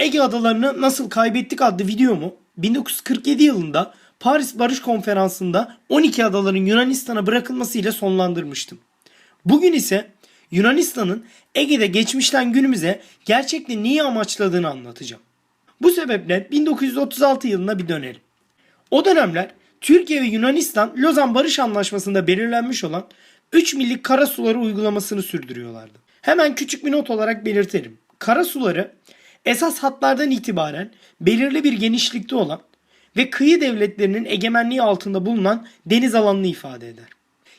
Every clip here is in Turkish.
Ege Adalarını Nasıl Kaybettik adlı videomu 1947 yılında Paris Barış Konferansı'nda 12 adaların Yunanistan'a bırakılmasıyla sonlandırmıştım. Bugün ise Yunanistan'ın Ege'de geçmişten günümüze gerçekte neyi amaçladığını anlatacağım. Bu sebeple 1936 yılına bir dönelim. O dönemler Türkiye ve Yunanistan Lozan Barış Anlaşması'nda belirlenmiş olan 3 millik kara suları uygulamasını sürdürüyorlardı. Hemen küçük bir not olarak belirtelim. Kara suları esas hatlardan itibaren belirli bir genişlikte olan ve kıyı devletlerinin egemenliği altında bulunan deniz alanını ifade eder.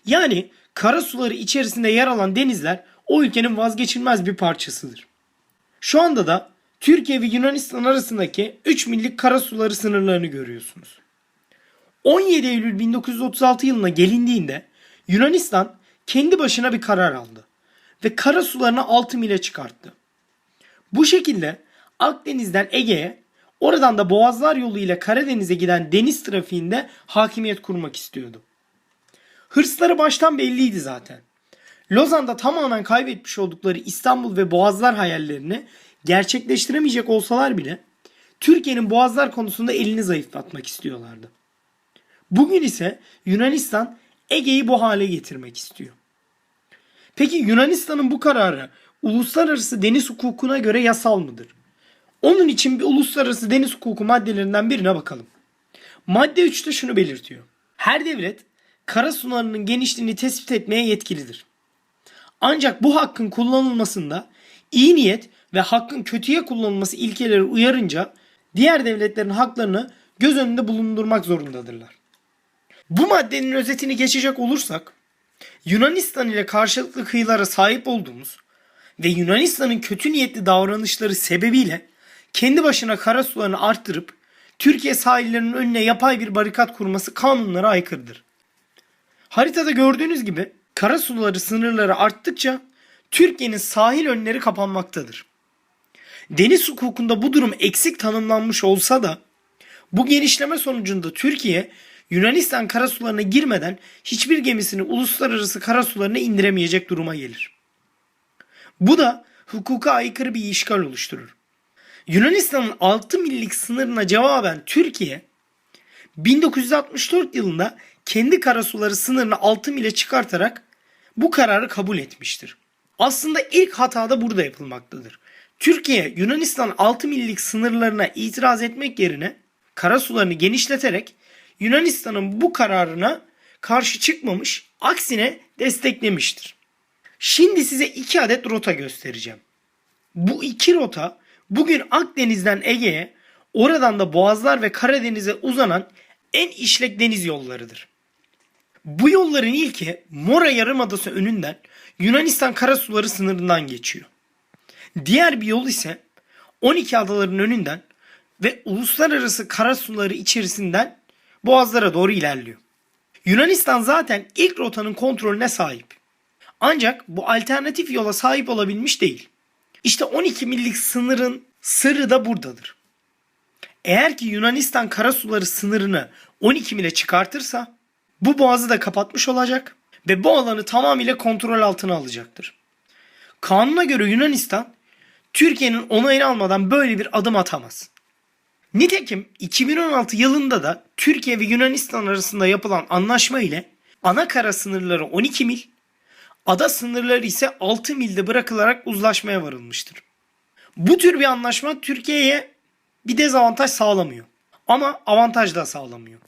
Yani kara suları içerisinde yer alan denizler o ülkenin vazgeçilmez bir parçasıdır. Şu anda da Türkiye ve Yunanistan arasındaki 3 millik kara suları sınırlarını görüyorsunuz. 17 Eylül 1936 yılına gelindiğinde Yunanistan kendi başına bir karar aldı ve kara sularını 6 mile çıkarttı. Bu şekilde Akdeniz'den Ege'ye, oradan da Boğazlar yoluyla Karadeniz'e giden deniz trafiğinde hakimiyet kurmak istiyordu. Hırsları baştan belliydi zaten. Lozan'da tamamen kaybetmiş oldukları İstanbul ve Boğazlar hayallerini gerçekleştiremeyecek olsalar bile Türkiye'nin Boğazlar konusunda elini zayıflatmak istiyorlardı. Bugün ise Yunanistan Ege'yi bu hale getirmek istiyor. Peki Yunanistan'ın bu kararı uluslararası deniz hukukuna göre yasal mıdır? Onun için bir uluslararası deniz hukuku maddelerinden birine bakalım. Madde 3'te şunu belirtiyor. Her devlet kara sularının genişliğini tespit etmeye yetkilidir. Ancak bu hakkın kullanılmasında iyi niyet ve hakkın kötüye kullanılması ilkeleri uyarınca diğer devletlerin haklarını göz önünde bulundurmak zorundadırlar. Bu maddenin özetini geçecek olursak Yunanistan ile karşılıklı kıyılara sahip olduğumuz ve Yunanistan'ın kötü niyetli davranışları sebebiyle kendi başına kara sularını arttırıp Türkiye sahillerinin önüne yapay bir barikat kurması kanunlara aykırıdır. Haritada gördüğünüz gibi kara suları sınırları arttıkça Türkiye'nin sahil önleri kapanmaktadır. Deniz hukukunda bu durum eksik tanımlanmış olsa da bu genişleme sonucunda Türkiye Yunanistan karasularına girmeden hiçbir gemisini uluslararası karasularına indiremeyecek duruma gelir. Bu da hukuka aykırı bir işgal oluşturur. Yunanistan'ın 6 millik sınırına cevaben Türkiye 1964 yılında kendi karasuları sınırını 6 mile çıkartarak bu kararı kabul etmiştir. Aslında ilk hata da burada yapılmaktadır. Türkiye Yunanistan 6 millik sınırlarına itiraz etmek yerine karasularını genişleterek Yunanistan'ın bu kararına karşı çıkmamış, aksine desteklemiştir. Şimdi size iki adet rota göstereceğim. Bu iki rota bugün Akdeniz'den Ege'ye, oradan da Boğazlar ve Karadeniz'e uzanan en işlek deniz yollarıdır. Bu yolların ilki Mora Yarımadası önünden Yunanistan karasuları sınırından geçiyor. Diğer bir yol ise 12 adaların önünden ve uluslararası karasuları içerisinden boğazlara doğru ilerliyor. Yunanistan zaten ilk rotanın kontrolüne sahip. Ancak bu alternatif yola sahip olabilmiş değil. İşte 12 millik sınırın sırrı da buradadır. Eğer ki Yunanistan karasuları sınırını 12 mile çıkartırsa bu boğazı da kapatmış olacak ve bu alanı tamamıyla kontrol altına alacaktır. Kanuna göre Yunanistan Türkiye'nin onayını almadan böyle bir adım atamaz. Nitekim 2016 yılında da Türkiye ve Yunanistan arasında yapılan anlaşma ile ana kara sınırları 12 mil, ada sınırları ise 6 milde bırakılarak uzlaşmaya varılmıştır. Bu tür bir anlaşma Türkiye'ye bir dezavantaj sağlamıyor. Ama avantaj da sağlamıyor.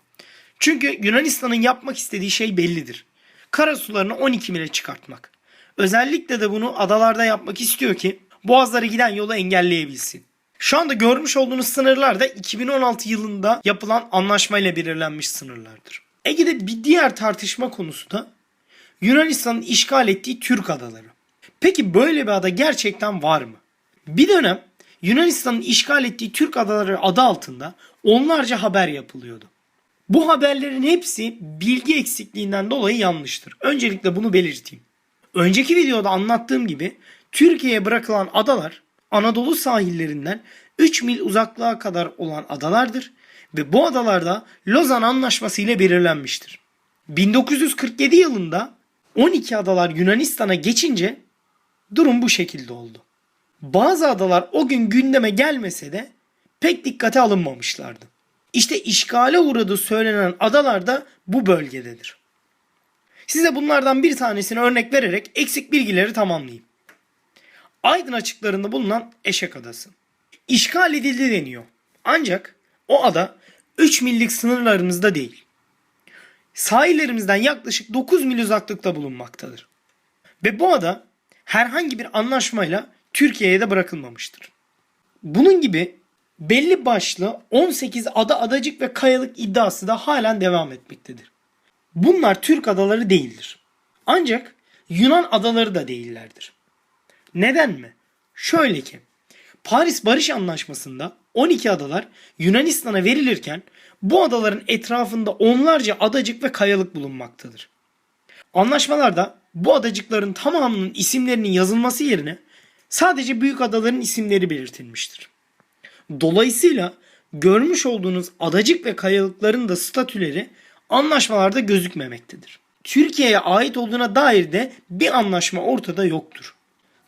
Çünkü Yunanistan'ın yapmak istediği şey bellidir. Kara sularını 12 mile çıkartmak. Özellikle de bunu adalarda yapmak istiyor ki boğazlara giden yolu engelleyebilsin. Şu anda görmüş olduğunuz sınırlar da 2016 yılında yapılan anlaşmayla belirlenmiş sınırlardır. Ege'de bir diğer tartışma konusu da Yunanistan'ın işgal ettiği Türk adaları. Peki böyle bir ada gerçekten var mı? Bir dönem Yunanistan'ın işgal ettiği Türk adaları adı altında onlarca haber yapılıyordu. Bu haberlerin hepsi bilgi eksikliğinden dolayı yanlıştır. Öncelikle bunu belirteyim. Önceki videoda anlattığım gibi Türkiye'ye bırakılan adalar Anadolu sahillerinden 3 mil uzaklığa kadar olan adalardır ve bu adalarda Lozan Anlaşması ile belirlenmiştir. 1947 yılında 12 adalar Yunanistan'a geçince durum bu şekilde oldu. bazı adalar o gün gündeme gelmese de pek dikkate alınmamışlardı. İşte işgale uğradığı söylenen adalar da bu bölgededir. Size bunlardan bir tanesini örnek vererek eksik bilgileri tamamlayayım. Aydın açıklarında bulunan Eşek Adası. İşgal edildi deniyor. Ancak o ada 3 millik sınırlarımızda değil. Sahillerimizden yaklaşık 9 mil uzaklıkta bulunmaktadır. Ve bu ada herhangi bir anlaşmayla Türkiye'ye de bırakılmamıştır. Bunun gibi belli başlı 18 ada adacık ve kayalık iddiası da halen devam etmektedir. Bunlar Türk adaları değildir. Ancak Yunan adaları da değillerdir. Neden mi? Şöyle ki Paris Barış Anlaşması'nda 12 adalar Yunanistan'a verilirken bu adaların etrafında onlarca adacık ve kayalık bulunmaktadır. Anlaşmalarda bu adacıkların tamamının isimlerinin yazılması yerine sadece büyük adaların isimleri belirtilmiştir. Dolayısıyla görmüş olduğunuz adacık ve kayalıkların da statüleri anlaşmalarda gözükmemektedir. Türkiye'ye ait olduğuna dair de bir anlaşma ortada yoktur.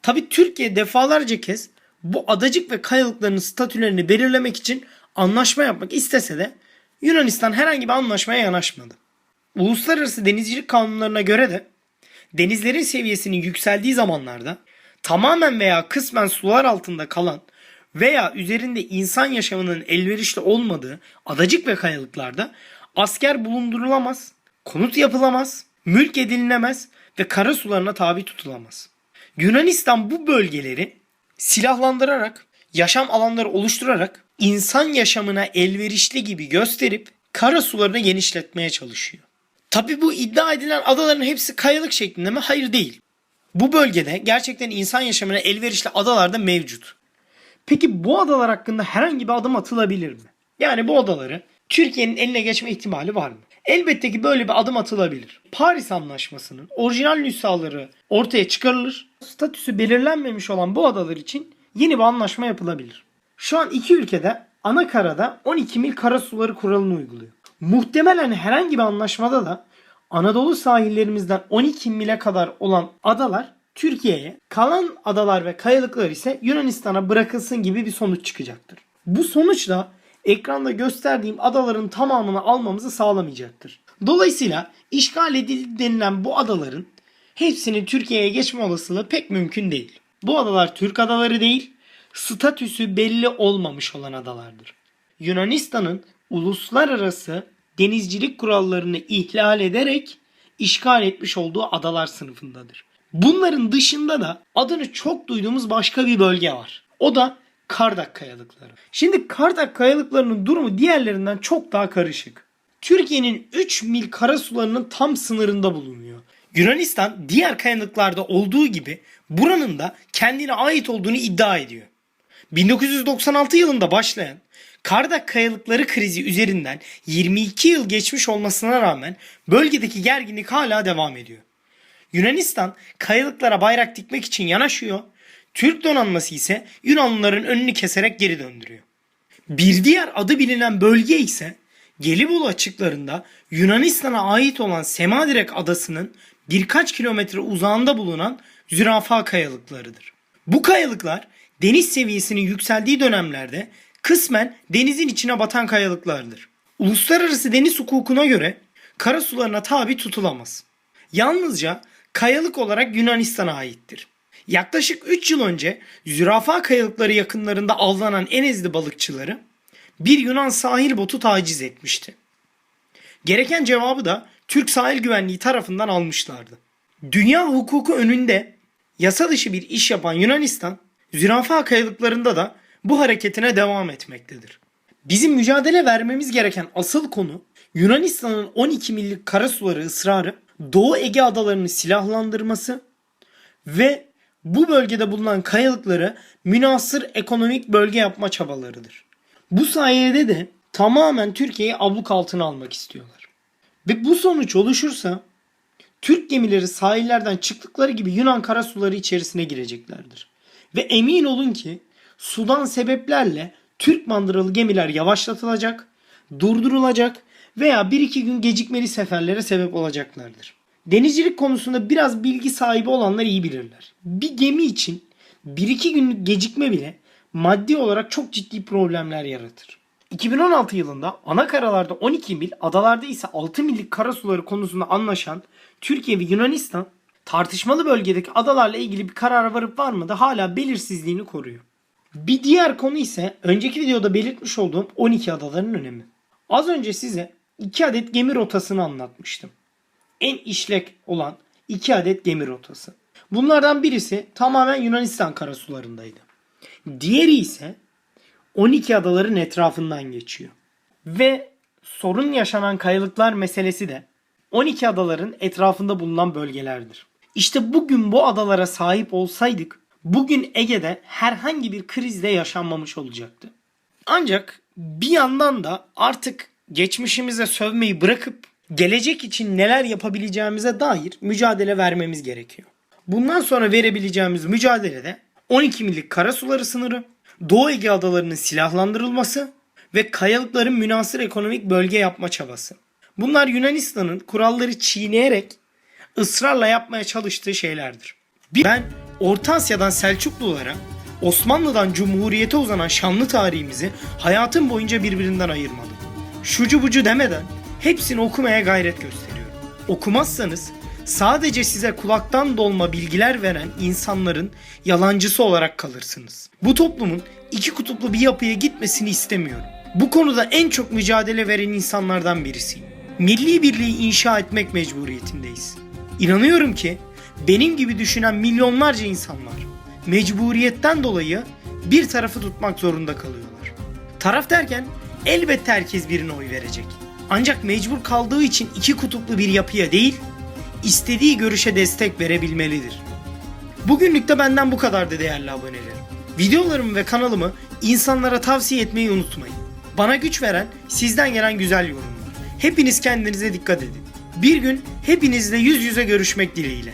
Tabi Türkiye defalarca kez bu adacık ve kayalıkların statülerini belirlemek için anlaşma yapmak istese de Yunanistan herhangi bir anlaşmaya yanaşmadı. Uluslararası denizcilik kanunlarına göre de denizlerin seviyesinin yükseldiği zamanlarda tamamen veya kısmen sular altında kalan veya üzerinde insan yaşamının elverişli olmadığı adacık ve kayalıklarda asker bulundurulamaz, konut yapılamaz, mülk edinilemez ve kara sularına tabi tutulamaz. Yunanistan bu bölgeleri silahlandırarak, yaşam alanları oluşturarak insan yaşamına elverişli gibi gösterip kara sularını genişletmeye çalışıyor. Tabi bu iddia edilen adaların hepsi kayalık şeklinde mi? Hayır değil. Bu bölgede gerçekten insan yaşamına elverişli adalar da mevcut. Peki bu adalar hakkında herhangi bir adım atılabilir mi? Yani bu adaları Türkiye'nin eline geçme ihtimali var mı? Elbette ki böyle bir adım atılabilir. Paris Anlaşması'nın orijinal nüshaları ortaya çıkarılır. Statüsü belirlenmemiş olan bu adalar için yeni bir anlaşma yapılabilir. Şu an iki ülkede ana karada 12 mil kara suları kuralını uyguluyor. Muhtemelen herhangi bir anlaşmada da Anadolu sahillerimizden 12 mile kadar olan adalar Türkiye'ye, kalan adalar ve kayalıklar ise Yunanistan'a bırakılsın gibi bir sonuç çıkacaktır. Bu sonuç da ekranda gösterdiğim adaların tamamını almamızı sağlamayacaktır. Dolayısıyla işgal edildi denilen bu adaların hepsinin Türkiye'ye geçme olasılığı pek mümkün değil. Bu adalar Türk adaları değil, statüsü belli olmamış olan adalardır. Yunanistan'ın uluslararası denizcilik kurallarını ihlal ederek işgal etmiş olduğu adalar sınıfındadır. Bunların dışında da adını çok duyduğumuz başka bir bölge var. O da Kardak Kayalıkları. Şimdi Kardak Kayalıklarının durumu diğerlerinden çok daha karışık. Türkiye'nin 3 mil karasularının tam sınırında bulunuyor. Yunanistan diğer kayalıklarda olduğu gibi buranın da kendine ait olduğunu iddia ediyor. 1996 yılında başlayan Kardak kayalıkları krizi üzerinden 22 yıl geçmiş olmasına rağmen bölgedeki gerginlik hala devam ediyor. Yunanistan kayalıklara bayrak dikmek için yanaşıyor. Türk donanması ise Yunanlıların önünü keserek geri döndürüyor. Bir diğer adı bilinen bölge ise Gelibolu açıklarında Yunanistan'a ait olan Semadirek adasının birkaç kilometre uzağında bulunan zürafa kayalıklarıdır. Bu kayalıklar deniz seviyesinin yükseldiği dönemlerde kısmen denizin içine batan kayalıklardır. Uluslararası deniz hukukuna göre kara sularına tabi tutulamaz. Yalnızca kayalık olarak Yunanistan'a aittir. Yaklaşık 3 yıl önce zürafa kayalıkları yakınlarında avlanan Enezli balıkçıları bir Yunan sahil botu taciz etmişti. Gereken cevabı da Türk Sahil Güvenliği tarafından almışlardı. Dünya hukuku önünde yasa dışı bir iş yapan Yunanistan, zürafa kayalıklarında da bu hareketine devam etmektedir. Bizim mücadele vermemiz gereken asıl konu Yunanistan'ın 12 millik karasuları ısrarı, Doğu Ege adalarını silahlandırması ve bu bölgede bulunan kayalıkları münasır ekonomik bölge yapma çabalarıdır. Bu sayede de tamamen Türkiye'yi abluk altına almak istiyorlar. Ve bu sonuç oluşursa Türk gemileri sahillerden çıktıkları gibi Yunan karasuları içerisine gireceklerdir. Ve emin olun ki sudan sebeplerle Türk mandıralı gemiler yavaşlatılacak, durdurulacak veya bir iki gün gecikmeli seferlere sebep olacaklardır. Denizcilik konusunda biraz bilgi sahibi olanlar iyi bilirler. Bir gemi için 1-2 günlük gecikme bile maddi olarak çok ciddi problemler yaratır. 2016 yılında ana karalarda 12 mil, adalarda ise 6 millik karasuları konusunda anlaşan Türkiye ve Yunanistan tartışmalı bölgedeki adalarla ilgili bir karara varıp varmadı hala belirsizliğini koruyor. Bir diğer konu ise önceki videoda belirtmiş olduğum 12 adaların önemi. Az önce size 2 adet gemi rotasını anlatmıştım. En işlek olan 2 adet gemi rotası. Bunlardan birisi tamamen Yunanistan karasularındaydı. Diğeri ise 12 adaların etrafından geçiyor. Ve sorun yaşanan kayalıklar meselesi de 12 adaların etrafında bulunan bölgelerdir. İşte bugün bu adalara sahip olsaydık bugün Ege'de herhangi bir krizde yaşanmamış olacaktı. Ancak bir yandan da artık geçmişimize sövmeyi bırakıp gelecek için neler yapabileceğimize dair mücadele vermemiz gerekiyor. Bundan sonra verebileceğimiz mücadelede 12 millik karasuları sınırı, Doğu Ege adalarının silahlandırılması ve kayalıkların münasır ekonomik bölge yapma çabası. Bunlar Yunanistan'ın kuralları çiğneyerek ısrarla yapmaya çalıştığı şeylerdir. Ben Orta Asya'dan Selçuklulara, Osmanlı'dan Cumhuriyete uzanan şanlı tarihimizi hayatım boyunca birbirinden ayırmadım. Şucu bucu demeden hepsini okumaya gayret gösteriyorum. Okumazsanız sadece size kulaktan dolma bilgiler veren insanların yalancısı olarak kalırsınız. Bu toplumun iki kutuplu bir yapıya gitmesini istemiyorum. Bu konuda en çok mücadele veren insanlardan birisiyim. Milli birliği inşa etmek mecburiyetindeyiz. İnanıyorum ki benim gibi düşünen milyonlarca insan var. Mecburiyetten dolayı bir tarafı tutmak zorunda kalıyorlar. Taraf derken elbette herkes birine oy verecek. Ancak mecbur kaldığı için iki kutuplu bir yapıya değil, istediği görüşe destek verebilmelidir. Bugünlük de benden bu kadardı değerli abonelerim. Videolarımı ve kanalımı insanlara tavsiye etmeyi unutmayın. Bana güç veren sizden gelen güzel yorumlar. Hepiniz kendinize dikkat edin. Bir gün hepinizle yüz yüze görüşmek dileğiyle.